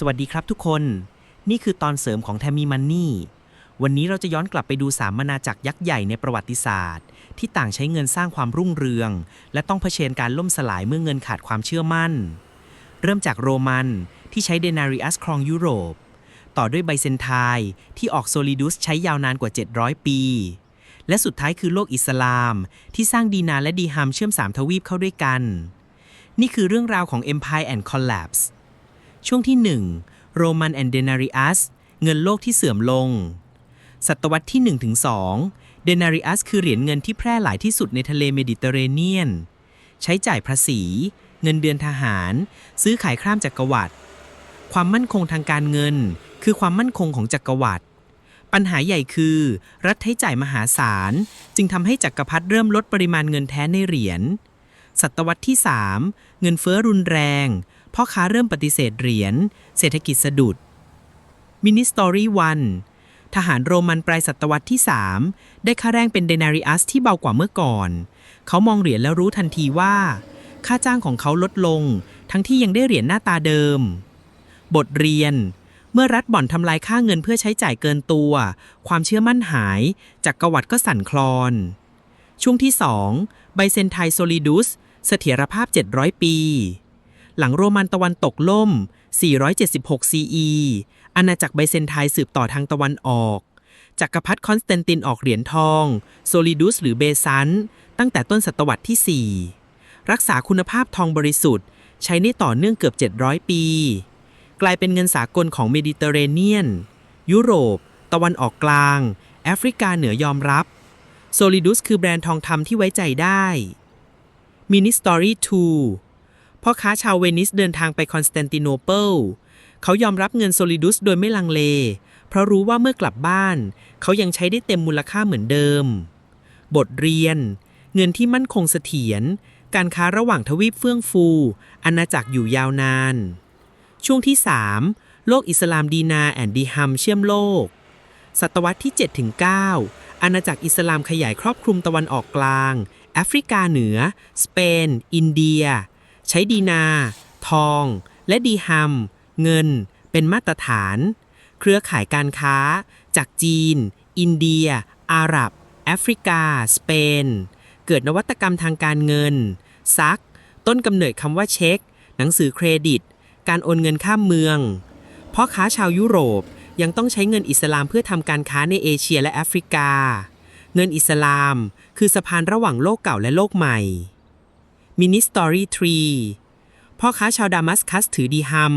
สวัสดีครับทุกคน นี่คือตอนเสริมของแทมมีมันนี่วันนี้เราจะย้อนกลับไปดูสามอาณาจักรยักษ์ใหญ่ในประวัติศาสตร์ ที่ต่างใช้เงินสร้างความรุ่งเรือง และต้องเผชิญการล่มสลายเมื่อเงินขาดความเชื่อมั่น เริ่มจากโรมันที่ใช้เดนาริอัสครองยุโรป ต่อด้วยไบเซนไทน์ที่ออกโซลิดุสใช้ยาวนานกว่า 700 ปี และสุดท้ายคือโลกอิสลาม ที่สร้างดีนาและดีฮัมเชื่อมสามทวีปเข้าด้วยกัน นี่คือเรื่องราวของ Empire and Collapse ช่วงที่1 Roman and Denarius เงินโลกที่เสื่อมลง ศตวรรษที่ 1-2ถึง2 Denarius คือเหรียญเงินที่แพร่หลายที่สุดในทะเลเมดิเตอร์เรเนียน ใช้จ่ายภาษี เงินเดือนทหาร ซื้อขายข้ามจักรวรรดิความมั่นคงทางการเงิน คือความมั่นคงของจักรวรรดิปัญหาใหญ่คือ รัฐใช้จ่ายมหาศาล จึงทำให้จักรพรรดิเริ่มลดปริมาณเงินแท้ในเหรียญศตวรรษที่ 3 เงินเฟ้อรุนแรง พ่อค้าเริ่มปฏิเสธเหรียญ เศรษฐกิจสะดุดมินิสตอรี่วันทหารโรมันปลายศตวรรษที่ 3 ได้ค่าแรงเป็นเดนาริอัสที่เบากว่าเมื่อก่อน เขามองเหรียญแล้วรู้ทันทีว่า ค่าจ้างของเขาลดลง ทั้งที่ยังได้เหรียญหน้าตาเดิม บทเรียน เมื่อรัฐบ่อนทำลายค่าเงินเพื่อใช้จ่ายเกินตัว ความเชื่อมั่นหาย จากกวัดก็สั่นคลอน ช่วงที่ 2 ไบเซนไทโซลิดุส เสถียรภาพ 700 ปี หลังโรมันตะวันตกล่ม 476 CE อาณาจักรไบเซนไทน์สืบต่อทางตะวันออก จักรพรรดิคอนสแตนตินออกเหรียญทอง โซลิดุสหรือเบซัน ตั้งแต่ต้นศตวรรษที่ 4 รักษาคุณภาพทองบริสุทธิ์ ใช้ได้ต่อเนื่องเกือบ 700 ปี กลายเป็นเงินสากลของเมดิเตอร์เรเนียน ยุโรป ตะวันออกกลาง แอฟริกาเหนือยอมรับ โซลิดุสคือแบรนด์ทองคำที่ไว้ใจได้มินิสตอรี่2 พ่อค้าชาวเวนิสเดินทางไปคอนสแตนติโนเปิลเขายอมรับเงินโซลิดุสโดยไม่ลังเล เพราะรู้ว่าเมื่อกลับบ้าน เขายังใช้ได้เต็มมูลค่าเหมือนเดิม บทเรียน เงินที่มั่นคงเสถียรการค้าระหว่างทวีปเฟื่องฟู อาณาจักรอยู่ยาวนาน ช่วงที่ 3 โลกอิสลามดีนาแอนดีฮัมเชื่อมโลก ศตวรรษที่ 7-9อาณาจักรอิสลามขยายครอบคลุมตะวันออกกลาง แอฟริกาเหนือ สเปน อินเดีย ใช้ดีนา ทอง และดีฮัม เงิน เป็นมาตรฐาน เครือข่ายการค้า จากจีน อินเดีย อาหรับ แอฟริกา สเปน เกิดนวัตกรรมทางการเงิน ซัก ต้นกำเนิดคำว่าเช็ค หนังสือเครดิต การโอนเงินข้ามเมืองพ่อค้าชาวยุโรปยังต้องใช้เงินอิสลามเพื่อทำการค้าในเอเชียและแอฟริกา เงินอิสลามคือสะพานระหว่างโลกเก่าและโลกใหม่ มินิสตอรี่ทรีพ่อค้าชาวดามัสคัสถือดีฮัม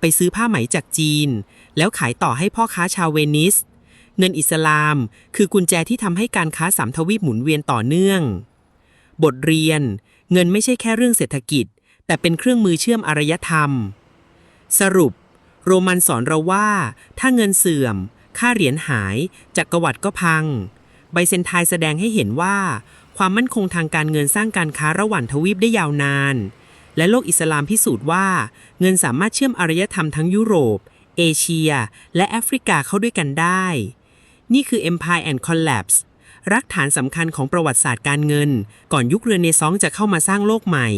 ไปซื้อผ้าไหมจากจีน แล้วขายต่อให้พ่อค้าชาวเวนิส เงินอิสลาม คือกุญแจที่ทำให้การค้าสามทวีปหมุนเวียนต่อเนื่อง บทเรียน เงินไม่ใช่แค่เรื่องเศรษฐกิจ แต่เป็นเครื่องมือเชื่อมอารยธรรม สรุป โรมันสอนเราว่า ถ้าเงินเสื่อม ค่าเหรียญหายจักรวรรดิก็พัง ไบเซนไทน์แสดงให้เห็นว่า ความมั่นคงทางการเงินสร้างการค้าระหว่างทวีปได้ยาวนาน และโลกอิสลามพิสูจน์ว่า เงินสามารถเชื่อมอารยธรรมทั้งยุโรป เอเชีย และแอฟริกาเข้าด้วยกันได้ นี่คือ Empire and Collapse รักฐานสำคัญของประวัติศาสตร์การเงิน ก่อนยุคเรเนซองส์จะเข้ามาสร้างโลกใหม่